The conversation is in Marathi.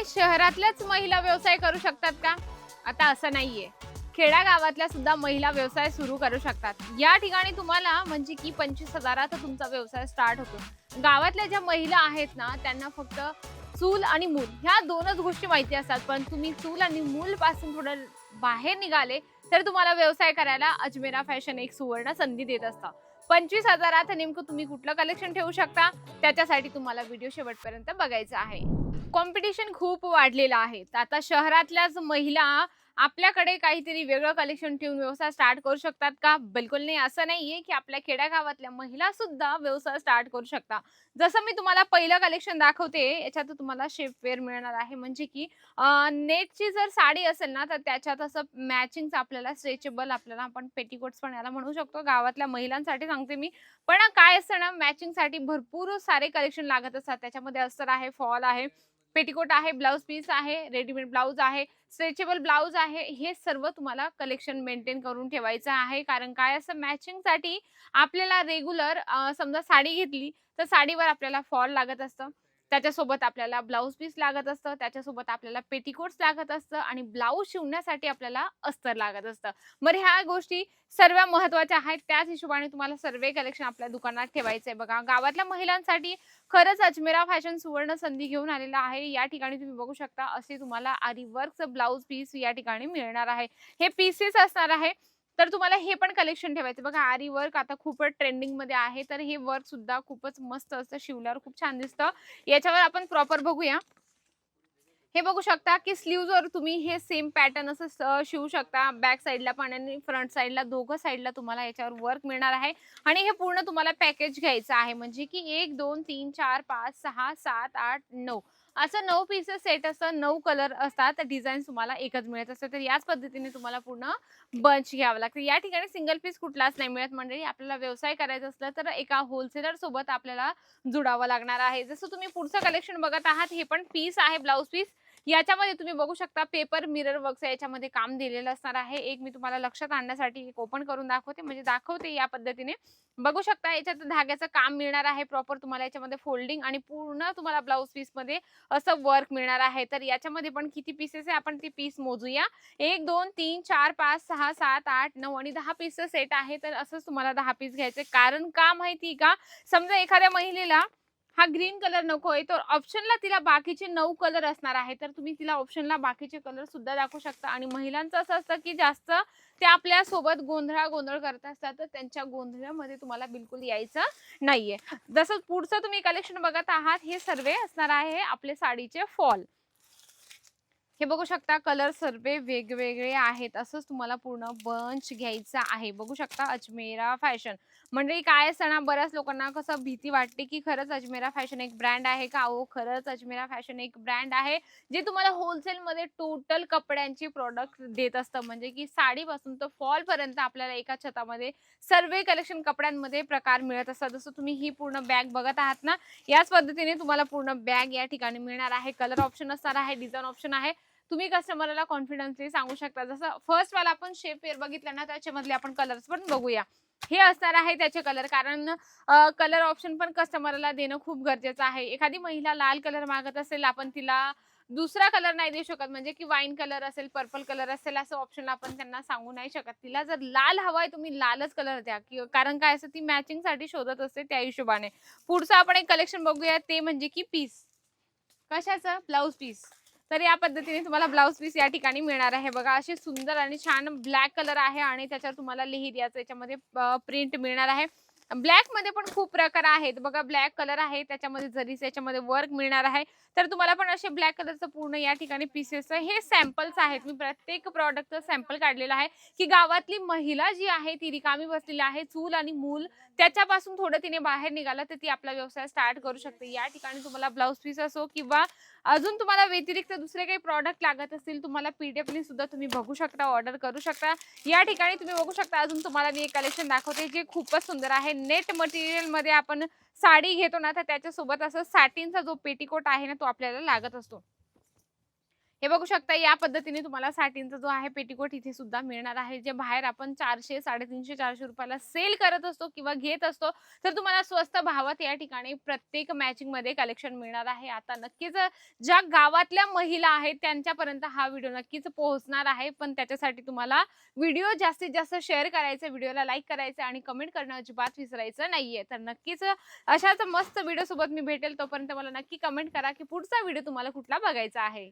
काय शहरातल्याच महिला व्यवसाय करू शकतात का? आता असं नाहीये. खेड्या गावातल्या सुद्धा महिला व्यवसाय सुरू करू शकतात. या ठिकाणी तुम्हाला म्हणजे की पंचवीस हजारात तुमचा व्यवसाय स्टार्ट होतो. गावातल्या ज्या महिला आहेत ना त्यांना फक्त चूल आणि मूल ह्या दोनच गोष्टी माहिती असतात. पण तुम्ही चूल आणि मूल पासून थोडं बाहेर निघाले तर तुम्हाला व्यवसाय करायला अजमेरा फॅशन एक सुवर्ण संधी देत असतं. पंचवीस हजारात नेमकं तुम्ही कुठलं कलेक्शन ठेवू शकता? त्याच्यासाठी तुम्हाला व्हिडिओ शेवटपर्यंत बघायचा आहे. कॉम्पिटिशन खूप वाढलेलं आहे. आता शहरातल्याच महिला आपल्याकडे काहीतरी वेगळं कलेक्शन ठेवून व्यवसाय स्टार्ट करू शकतात का? बिलकुल नाही. असं नाहीये की आपल्या खेड्यागावातल्या महिला सुद्धा व्यवसाय स्टार्ट करू शकता जसं मी तुम्हाला पहिलं कलेक्शन दाखवते याच्यात तुम्हाला शेपवेअर मिळणार आहे. म्हणजे की नेटची जर साडी असेल ना तर त्याच्यात असं मॅचिंगचं आपल्याला स्ट्रेचेबल आपल्याला आपण पेटीकोट्स पण याला म्हणू शकतो. गावातल्या महिलांसाठी सांगते मी. पण काय असतं ना मॅचिंगसाठी भरपूर सारे कलेक्शन लागत असतात. त्याच्यामध्ये अस्तर आहे फॉल आहे. पेटीकोट आहे ब्लाऊज पीस आहे रेडीमेड ब्लाऊज आहे स्ट्रेचेबल ब्लाऊज आहे हे सर्व तुम्हाला कलेक्शन मेंटेन करून ठेवायचं आहे. कारण काय? असं मॅचिंगसाठी आपल्याला रेग्युलर समजा साडी घेतली तर साडीवर आपल्याला फॉल लागत असतं. त्याच्यासोबत आपल्याला ब्लाऊज पीस लागत असतं त्याच्यासोबत आपल्याला पेटीकोट्स लागत असतं आणि ब्लाऊज शिवण्यासाठी आपल्याला अस्तर लागत असतं. बरं ह्या गोष्टी सर्व महत्त्वाच्या आहेत. त्याच हिशोबाने तुम्हाला सर्व कलेक्शन आपल्या दुकानात ठेवायचं आहे बघा गावातल्या महिलांसाठी खरंच अजमेरा फॅशन सुवर्ण संधी घेऊन आलेला आहे. या ठिकाणी तुम्ही बघू शकता असे तुम्हाला आरी वर्कचं ब्लाऊज पीस या ठिकाणी मिळणार आहे. हे पीसेस असणार आहे. तर तुम्हाला हे पण कलेक्शन ठेवायचं बघा आरी वर्क आता खूपच ट्रेंडिंगमध्ये आहे. तर हे वर्क सुद्धा खूपच मस्त असतं. शिवल्यावर खूप छान दिसतं. याच्यावर आपण प्रॉपर बघूया. हे बघू शकता की स्लीव्हवर तुम्ही हे सेम पॅटर्न असं शिवू शकता. बॅक साईडला पण आणि फ्रंट साईडला दोघं साईडला तुम्हाला याच्यावर वर्क मिळणार आहे. आणि हे पूर्ण तुम्हाला पॅकेज घ्यायचं आहे. म्हणजे की एक दोन तीन चार पाच सहा सात आठ नऊ. असं नऊ पीसेस सेट असतं नऊ कलर असतात डिझाईन तुम्हाला एकच मिळत असतं तर याच पद्धतीने तुम्हाला पूर्ण बंच घ्यावं लागतं. या ठिकाणी सिंगल पीस कुठलाच नाही मिळत मंडळी. आपल्याला व्यवसाय करायचा असला तर एका होलसेलर सोबत आपल्याला जुडावं लागणार आहे. जसं तुम्ही पुढचं कलेक्शन बघत आहात हे पण पीस आहे ब्लाऊज पीस याच्यामध्ये तुम्ही बघू शकता पेपर मिरर वर्क्स याच्यामध्ये काम दिलेलं असणार आहे. एक मी तुम्हाला लक्षात आणण्यासाठी एक ओपन करून दाखवते म्हणजे दाखवते या पद्धतीने. बघू शकता याच्यात धाग्याचं काम मिळणार आहे प्रॉपर तुम्हाला याच्यामध्ये फोल्डिंग आणि पूर्ण तुम्हाला ब्लाऊज पीसमध्ये असं वर्क मिळणार आहे. तर याच्यामध्ये पण किती पीसेस आहे आपण ती पीस मोजूया. एक दोन तीन चार पाच सहा सात आठ नऊ आणि दहा पीसचं सेट आहे. तर असंच तुम्हाला दहा पीस घ्यायचे. कारण का माहिती का? समजा एखाद्या महिलेला हा ग्रीन कलर नको आहे तर ऑप्शनला तिला बाकीचे नऊ कलर असणार आहे तर तुम्ही तिला ऑप्शनला बाकीचे कलर सुद्धा दाखवू शकता. आणि महिलांचं असं असतं की जास्त ते आपल्यासोबत गोंधळा गोंधळ करत असतात तर त्यांच्या गोंधळामध्ये तुम्हाला बिलकुल यायचं नाहीये. जसं पुढचं तुम्ही कलेक्शन बघत आहात हे सर्व असणार आहे आपले साडीचे फॉल हे बघू शकता कलर सर्वे वेगवेगळे आहेत. असंच तुम्हाला पूर्ण बंच घ्यायचा आहे. बघू शकता अजमेरा फॅशन म्हणजे काय असतं ना बऱ्याच लोकांना कसं भीती वाटते की खरंच अजमेरा फॅशन एक ब्रँड आहे का? हो खरंच अजमेरा फॅशन एक ब्रँड आहे जे तुम्हाला होलसेलमध्ये टोटल कपड्यांची प्रोडक्ट देत असतं. म्हणजे की साडीपासून तर फॉलपर्यंत आपल्याला एका छतामध्ये सर्वे कलेक्शन कपड्यांमध्ये प्रकार मिळत असतात. जसं तुम्ही ही पूर्ण बॅग बघत आहात ना याच पद्धतीने तुम्हाला पूर्ण बॅग या ठिकाणी मिळणार आहे. कलर ऑप्शन असणार आहे डिझाईन ऑप्शन आहे. तुम्ही कस्टमरला कॉन्फिडन्सली सांगू शकता. जसं फर्स्ट वाला आपण शेप पेअर बघितलं ना त्याच्यामधले आपण कलर्स पण बघूया. हे असणार आहे त्याचे कलर कारण कलर ऑप्शन पण कस्टमरला देणं खूप गरजेचं आहे. एखादी महिला लाल कलर मागत असेल आपण तिला दुसरा कलर नाही देऊ शकत. म्हणजे की वाईन कलर असेल पर्पल कलर असेल असं ऑप्शन आपण त्यांना सांगू नाही शकत. तिला जर लाल हवाय तुम्ही लालच कलर द्या. की कारण काय असं ती मॅचिंगसाठी शोधत असते त्या हिशोबाने. पुढचं आपण एक कलेक्शन बघूया ते म्हणजे की पीस कशाचं? ब्लाऊज पीस तर या पद्धतीने तुम्हाला ब्लाऊज पीस या ठिकाणी मिळणार आहे. बघा असे सुंदर आणि छान ब्लॅक कलर आहे आणि त्याच्यावर तुम्हाला लिहित याच्यामध्ये प्रिंट मिळणार आहे. ब्लॅकमध्ये पण खूप प्रकार आहेत. बघा ब्लॅक कलर आहे त्याच्यामध्ये जरीच याच्यामध्ये वर्क मिळणार आहे. तर तुम्हाला पण असे ब्लॅक कलरचं पूर्ण या ठिकाणी पीसेस हे सॅम्पल्स आहेत. मी प्रत्येक प्रॉडक्टचं सॅम्पल काढलेलं आहे की गावातली महिला जी आहे ती रिकामी बसलेली आहे चूल आणि मूल त्याच्यापासून थोडं तिने बाहेर निघालं तर ती आपला व्यवसाय स्टार्ट करू शकते. या ठिकाणी तुम्हाला ब्लाऊज पीस असो किंवा अजून तुम्हाला व्यतिरिक्त दुसरे काही प्रॉडक्ट लागत असतील तुम्हाला पीडीएफनी सुद्धा तुम्ही बघू शकता ऑर्डर करू शकता. या ठिकाणी तुम्ही बघू शकता अजून तुम्हाला मी एक कलेक्शन दाखवते जे खूपच सुंदर आहे. नेट मटेरियलमध्ये आपण साडी घेतो ना तर त्याच्यासोबत असं सॅटिनचा जो पेटीकोट आहे ना तो आपल्याला लागत असतो. हे बघू शकता या पद्धतीने तुम्हाला साठींचा जो आहे पेटीकोट इथे सुद्धा मिळणार आहे. जे बाहेर आपण चारशे साडेतीनशे चारशे रुपयाला सेल करत असतो किंवा घेत असतो तर तुम्हाला स्वस्त भावात या ठिकाणी प्रत्येक मॅचिंगमध्ये कलेक्शन मिळणार आहे. आता नक्कीच ज्या गावातल्या महिला आहेत त्यांच्यापर्यंत हा व्हिडिओ नक्कीच पोहोचणार आहे. पण त्याच्यासाठी तुम्हाला व्हिडिओ जास्तीत जास्त शेअर करायचे व्हिडिओला लाईक करायचे आणि कमेंट करणं अजिबात विसरायचं नाहीये. तर नक्कीच अशाच मस्त व्हिडिओ सोबत मी भेटेल तोपर्यंत मला नक्की कमेंट करा की पुढचा व्हिडिओ तुम्हाला कुठला बघायचा आहे.